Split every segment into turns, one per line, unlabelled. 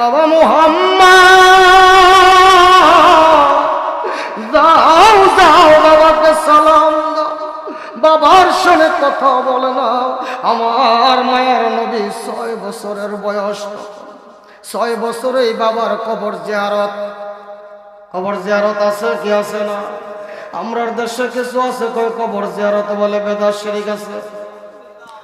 বাবা মোহাম্মদ। যাও যাও বাবাকে সালাম বাবার সঙ্গে কথা বলে না আমার মায়ের নবী ছয় বছরের বয়স ছয় বছরে এই বাবার কবর জিয়ারত। কবর জিয়ারত আছে কি আছে না? আমরার দেশে কিছু আছে কবর জিয়ারত বলে বেদার শিরিক আছে?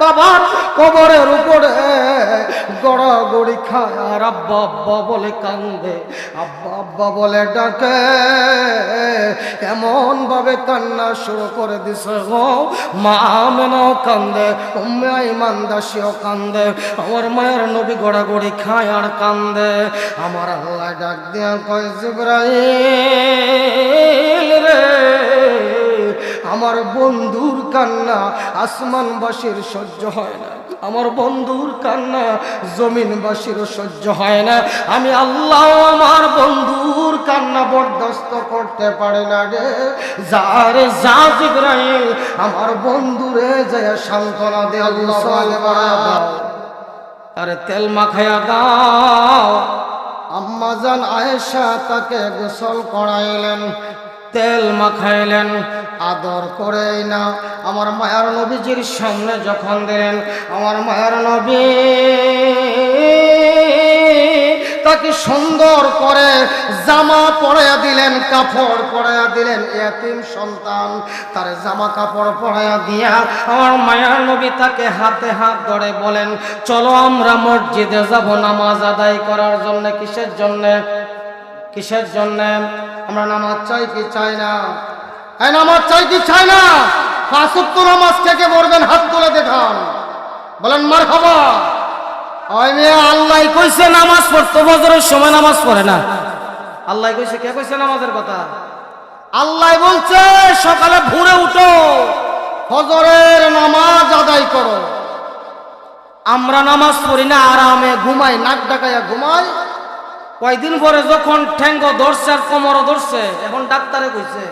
বাবার কবরের উপরে গড়াগড়ি খায়। আর আব্বা আব্বা বলে কান্দে। আব্বা আব্বা বলে ডাকে এমন ভাবে কান্না শুরু করে দিছে গো। মা মেনাও কান্দে, উম্মে আইমান দাসিও কান্দে। আমার মায়ের নবী গড়াগড়ি খায় আর কান্দে। আমার আল্লাহ ডাক দিয়া কয়, জিব্রাইল রে আমার বন্ধুর কান্না আসমানবাসীর সহ্য হয় না। আমার বন্ধুর কান্না জমিনবাসীর সহ্য হয় না। আমি আল্লাহ আমার বন্ধুর কান্না বরদাস্ত করতে পারে না রে। যারে যা জিব্রাইল আমার বন্ধুরে যায় সান্ত্বনা দে আল্লাহ আরে তেল মাখায়া দাও। আম্মাজান আয়েশা তাকে গোসল করাইলেন। তেল মাখাইলেন। আদর করেই না, আমার মায়ার নবীজির সামনে যখন দিলেন, আমার মায়ার নবী তাকে সুন্দর করে জামা পরাইয়া দিলেন, কাপড় পরাইয়া দিলেন, এতিম সন্তান। তার জামা কাপড় পরাইয়া দিয়া আমার মায়ার নবী তাকে হাতে হাত ধরে বলেন, চলো আমরা মসজিদে যাব নামাজ আদায় করার জন্য, কিসের জন্যে? কিসের জন্য? আমরা নামাজ চাই কি চাই না? এই নামাজ চাই কি চাই না? ফাঁসুক্ত নামাজ থেকে পড়বেন, হাত তুলে দেখান। বলেন মার খাবা আল্লাহ নামাজ বজরের নামাজ পড়ে না। আল্লাহ কে কইছে নামাজের কথা? আল্লাহ বলছে, সকালে উঠো নামাজ করো। আমরা নামাজ পড়ি না, আরামে ঘুমাই, নাক ডাকাইয়া ঘুমাই। কয়দিন পরে যখন ঠ্যাঙ্গ ধরছে আর কোমরও ধরছে, এখন ডাক্তারে কইছে।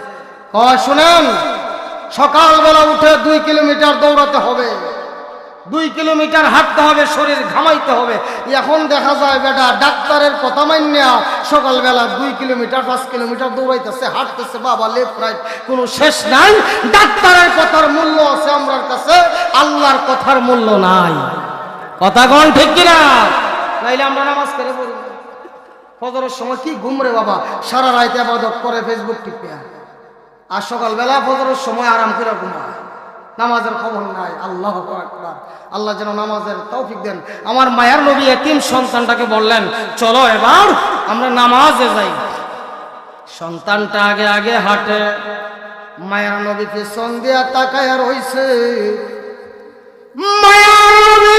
হয় শুনেন, সকালবেলা উঠে দুই কিলোমিটার দৌড়াতে হবে। দুই কিলোমিটার হাঁটতে হবে, শরীর ঘামাইতে হবে। এখন দেখা যায়, বেটা, ডাক্তারের কথা মান্যা সকালবেলা দুই কিলোমিটার, পাঁচ কিলোমিটার দৌড়াইতেছে, হাঁটতেছে, বাবা লেফট রাইট কোনো শেষ নাই। ডাক্তারের কথার মূল্য আছে আমরার কাছে, আল্লাহর কথার মূল্য নাই। কথা কোন ঠিক কিনা? নাইলে আমরা নামাজ করে পড়ি। ফজরের সময় কি ঘুমরে বাবা? সারা রাত আবাদত করে ফেসবুক টিপিয়া আর সকালবেলা ফজরের সময় আরাম করে ঘুমায়। নামাজের খবর নাই, আল্লাহ আল্লাহ যেন নামাজের তৌফিক দেন। আমার মায়ের নবী এতিম সন্তানটাকে বললেন, চলো এবার আমরা নামাজে যাই। সন্তানটা আগে আগে হাঁটে। মায়ের নবী পেছন দিয়া তাকায় রইছে। মায়ার নবী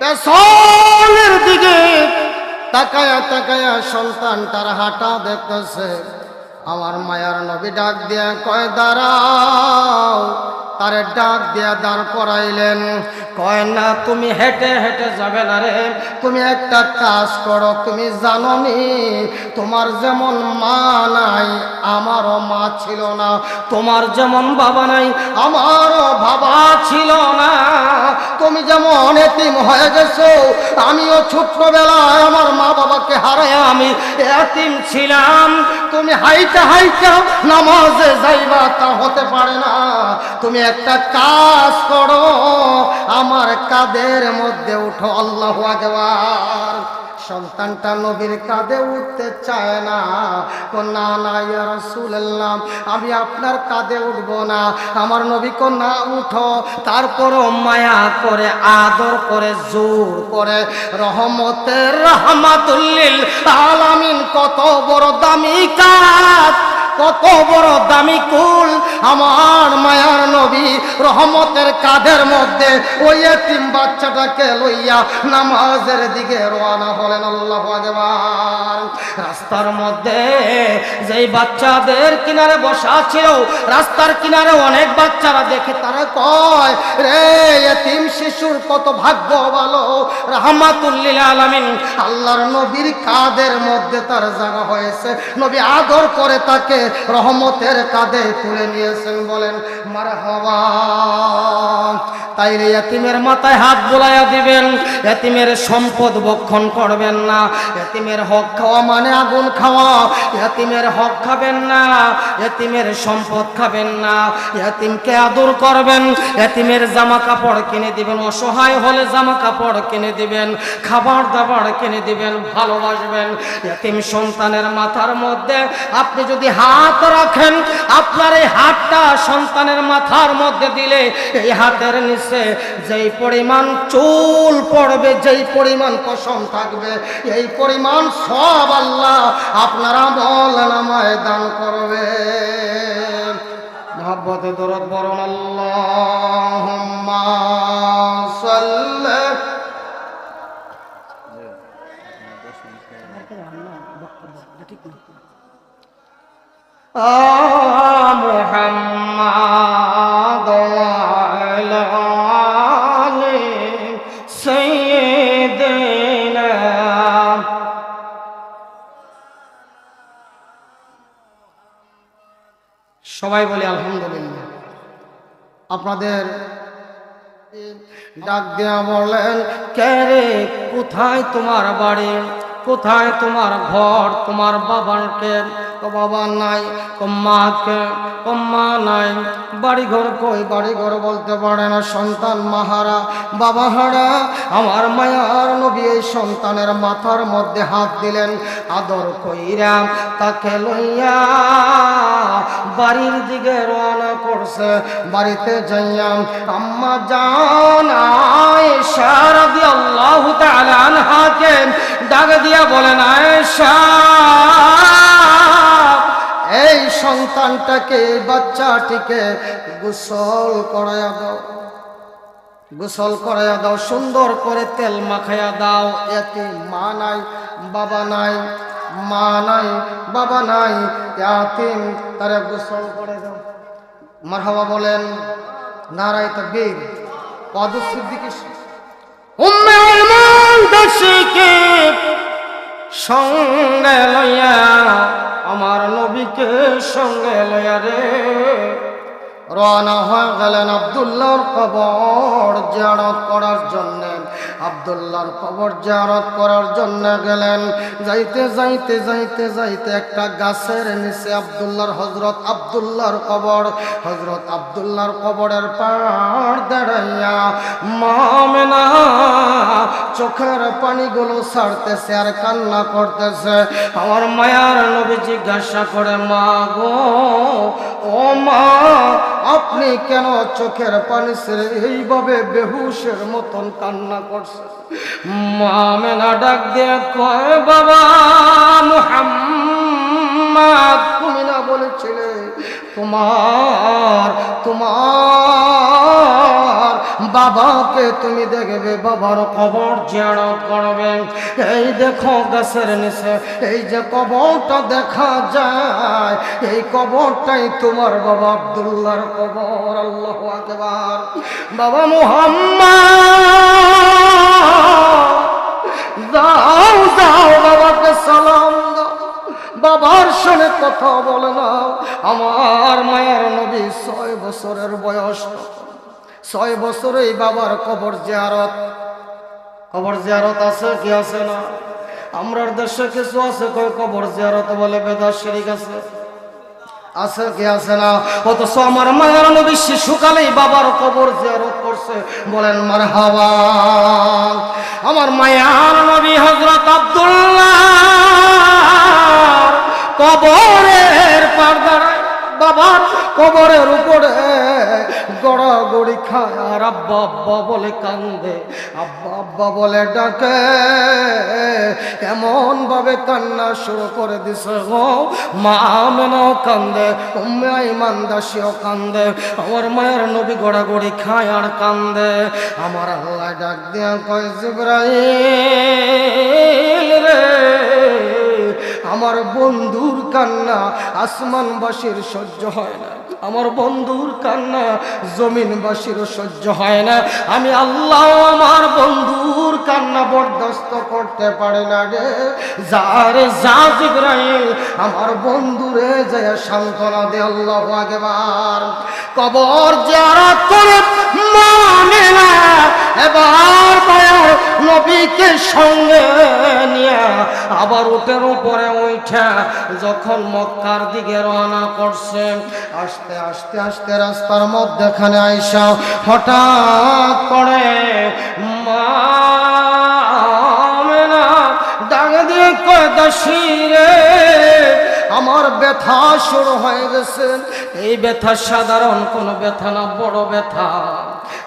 পেছনের দিকে তাকায়া তাকায়া সন্তান তার হাঁটা দেখতেছে। আমার মায়ার নবী ডাক দিয়া কয়, দাঁড়াও। তারে ডাক দিয়া দাঁড় করাইলেন। কয়, না, তুমি হেঁটে হেঁটে যাবে না রে। তুমি একটা কাজ করো, তুমি জানো নি তোমার যেমন মা নাই, আমারও মা ছিল না। তোমার যেমন বাবা নাই, আমারও বাবা ছিল না। তুমি যেমন এতিম হয়ে গেছো, আমিও ছোট্টবেলায় আমার মা বাবাকে হারায় আমি এতিম ছিলাম। তুমি হাইটা হাইটা নামাজে যাইবা তা হতে পারে না। তুমি একটা কাজ করো, আমার কাদের মধ্যে উঠো আল্লাহ আকবার। সন্তানটা নবীর কাঁধে উঠতে চায় না। না না, ইয়া রাসূলুল্লাহ, আমি আপনার কাঁধে উঠবো না। আমার নবী না, উঠো। তারপরও মায়া করে, আদর করে, জোর করে, রহমতের রহমাতুল্লিল আলামিন, কত বড় দামি কাজ। কত বড় দামি কুল। আমার মায়ার নবী রহমতের কাঁধের মধ্যে ওই এতিম বাচ্চাটাকে লইয়া নামাজের দিকে রওনা হলেন আল্লাহ আকবার। রাস্তার মধ্যে যেই বাচ্চাদের কিনারে বসা ছিল, রাস্তার কিনারে অনেক বাচ্চারা দেখে তারা কয়, রে এতিম শিশুর কত ভাগ্য ভালো রাহমাতুল্লিল আলামিন, আল্লাহর নবীর কাদের মধ্যে তার জায়গা হয়েছে। নবী আদর করে তাকে রহমতের কাঁধে তুলে নিয়েছেন বলেন মারা হওয়া তাইলে এতিমের মাথায় হাত বোলাইয়া দিবেন, এতিমের সম্পদ বক্ষণ করবেন না, এতিমের হক খাওয়া মানে আগুন খাওয়া, এতিমের হক খাবেন না, এতিমের সম্পদ খাবেন না, এতিমকে আদর করবেন, এতিমের জামা কাপড় কিনে দিবেন, অসহায় হলে জামা কাপড় কিনে দিবেন, খাবার দাবার কিনে দিবেন, ভালোবাসবেন। এতিম সন্তানের মাথার মধ্যে আপনি যদি হাত রাখেন। আপনার এই হাতটা সন্তানের মাথার মধ্যে দিলে এই হাতের নিচে যেই পরিমাণ চুল পড়বে, যেই পরিমাণ পশম থাকবে, এই পরিমাণ সব আল্লাহ আপনারা বলেন আমায় দান করবে। মহাব্বতে দরদ বরণ আল্লাহ محمد وعلى آل سيدنا সবাই বলে আলহামদুলিল্লাহ আপনাদের ডাক দেয়া বলেন কে রে কোথায় তোমার বাড়ি কোথায় তোমার ঘর তোমার বাবাকে বাবা নাই তো মাকে তো মা নাই। বাড়ি ঘর কই? বাড়ি ঘর বলতে পারে না সন্তান মাহারা। বাবা হারা, আমার মায়ার নবী এই সন্তানের মাথার মধ্যে হাত দিলেন, আদর কইরা তাকে লইয়া বাড়ির দিকে রওনা করছে। বাড়িতে যাইয়া আম্মা জান আয়েশা রাদিয়াল্লাহু তাআলা আনহাকে ডাক দিয়া বলেন, আয়েশা সন্তানটাকে, বাচ্চাটিকে গোসল করাইয়া দাও। গোসল করাইয়া দাও, সুন্দর করে তেল মাখাইয়া দাও। এতে মা নাই, বাবা নাই, মা নাই, বাবা নাই, ইয়াতিম, তারে গোসল করে দাও। মারহাবা বলেন নারাই তাকবীর পদ সিদ্দিকী উম্মে আইমান দশিকে সঙ্গে লইয়া, আমার নবীকে সঙ্গে লইয়া রে। রওনা হয়ে গেলেন আবদুল্লাহর কবর, জিয়ারত করার জন্য। আবদুল্লাহর কবর জিয়ারত করার জন্য গেলেন। যাইতে যাইতে যাইতে যাইতে একটা গাছের নিচে আবদুল্লাহর হজরত আবদুল্লাহর কবর। হজরত আবদুল্লাহর কবরের পাড় দাঁড়াইয়া মামেনা চোখের পানিগুলো ছাড়তেছে আর কান্না করতেছে। আমার মায়ার নবী জিজ্ঞাসা করে, মা গো, ও মা আপনি কেন চোখের পানি ছেড়ে এইভাবে বেহুশের মতন কান্না করছে মামেনা ডাক দিয়ে কয়, বাবা তুমি না বলেছিলে, তোমার তোমার বাবাকে তুমি দেখবে, বাবার কবর জিয়ারত করবে। এই দেখো গাছের নিচে, এই যে কবরটা দেখা যায়, এই কবরটাই তোমার বাবা আবদুল্লার কবর, আল্লাহ আকবার। বাবা মুহাম্মদ, যাও যাও, বাবাকে সালাম দাও। বাবার সঙ্গে কথা বলে না আমার মায়ের নবী ছয় বছরের বয়স। ছয় বছরে এই বাবার কবর জিয়ারত। কবর জিয়ারত আছে কি আছে না? আমরার দেশে কিছু আছে কয় কবর জিয়ারত বলে বেদার শিরিক আছে। আছে কি আছে না? অথচ আমার মায়ের নবী শিশুকালেই বাবার কবর জিয়ারত করছে। বলেন মার আমার মায়ার নবী হজরত আব্দুল্লাহ কবরের পর্দায় বাবার কবরের উপরে গড়াগড়ি খায়। আর আব্বা আব্বা বলে কান্দে। আব্বা আব্বা বলে ডাকে এমন ভাবে কান্না শুরু করে দিছে গো। মা কান্দে, উম্মে ইমান দাসীও কান্দে। আমার মায়ের নবী গড়াগড়ি খায় আর কান্দে। আমার আল্লাহ ডাক দিয়া কয়, জিব্রাইল রে। আমার বন্ধুর কান্না আসমানবাসীর সহ্য হয় না। আমার বন্ধুর কান্না জমিনবাসীরও সহ্য হয় না। আমি আল্লাহ আমার বন্ধুর কান্না বরদাস্ত করতে পারে না রে। যারে যা জিব্রাইল আমার বন্ধুরে যায় সান্ত্বনা দে আল্লাহ আগেবার কবর যারা করে মানে না এবার পায়ার নবীকে সঙ্গে নিয়ে আবার উটের উপরে উঠা, যখন মক্কার দিকে রওনা করছে, আস্তে আস্তে আস্তে রাস্তার মধ্যেখানে আইসা হঠাৎ করে মা ডাক দিয়ে কয় রে, আমার ব্যথা শুরু হয়ে গেছে। এই ব্যথা সাধারণ কোনো ব্যথা না, বড় ব্যথা।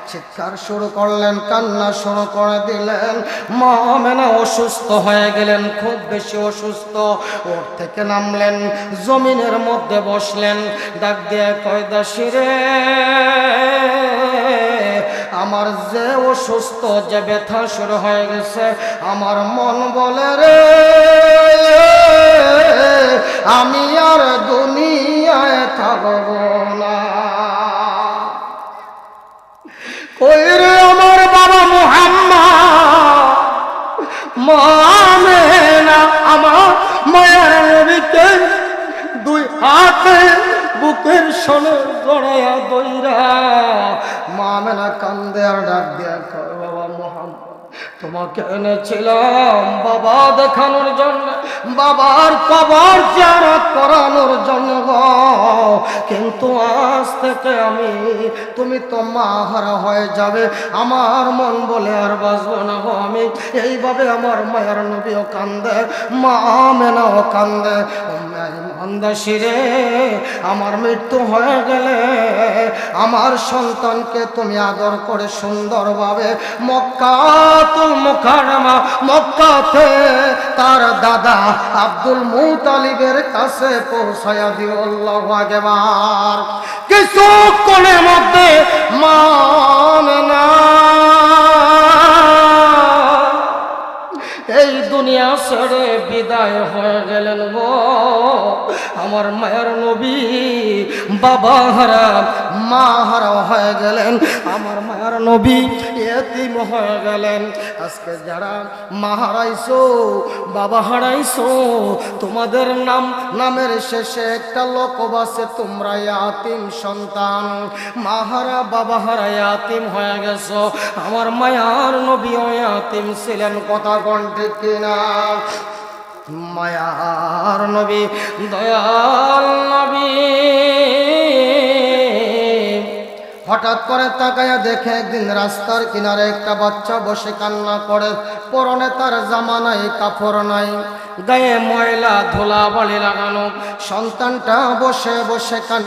চিৎকার শুরু করলেন, কান্না শুরু করে দিলেন। মামেনা অসুস্থ হয়ে গেলেন, খুব বেশি অসুস্থ। ওর থেকে নামলেন, জমিনের মধ্যে বসলেন। ডাক দিয়ে কয়, দাসী রে, আমার যে অসুস্থ, যে ব্যথা শুরু হয়ে গেছে, আমার মন বলে রে সনে জড়াইয়া দইরা মামেনা কান্দে আর ডাক দিয়া তোমাকে এনেছিলাম বাবা দেখানোর জন্য, বাবার কবর জারাত করানোর জন্য। কিন্তু আজ থেকে আমি, তুমি তো মাহারা হয়ে যাবে, আমার মন বলে আর বাঁচবো না গো আমি এইভাবে আমার মায়ের নবীও কান্দে, মা মেনাও কান্দে মন্দাসিরে আমার মৃত্যু হয়ে গেলে আমার সন্তানকে তুমি আদর করে সুন্দরভাবে মক্কাতুল মুকাররমা, মক্কাতে তার দাদা আব্দুল মুতালিবের কাছে পৌঁছায়া দিও আল্লাহু আকবার। কিছুক্ষণের মধ্যে মামনা এই দুনিয়া ছেড়ে বিদায় হয়ে গেলেন গো। আমার মায়ের নবী, বাবা হারা, মা হারা হয়ে গেলেন। আমার মায়ের নবী এতিম হয়ে গেলেন আজকে যারা মা হারাইছো বাবা হারাইছো, তোমাদের নাম, নামের শেষে একটা লোক আছে, তোমরা ইয়াতিম সন্তান। মা হারা বাবা হারা ইয়াতিম হয়ে গেছো। আমার মায়ার নবীও আতিম ছিলেন কথা কণ্ঠে কিনা? মায়ার নবী, দয়াল নবী। হঠাৎ করে তাকায়া দেখে একদিন রাস্তার কিনারে একটা বাচ্চা বসে কান্না করে। পরনে তার জামা নাই, কাপড় নাই, গায়ে ময়লা ধোলা বালি লাগানো। সন্তানটা বসে বসে কান্না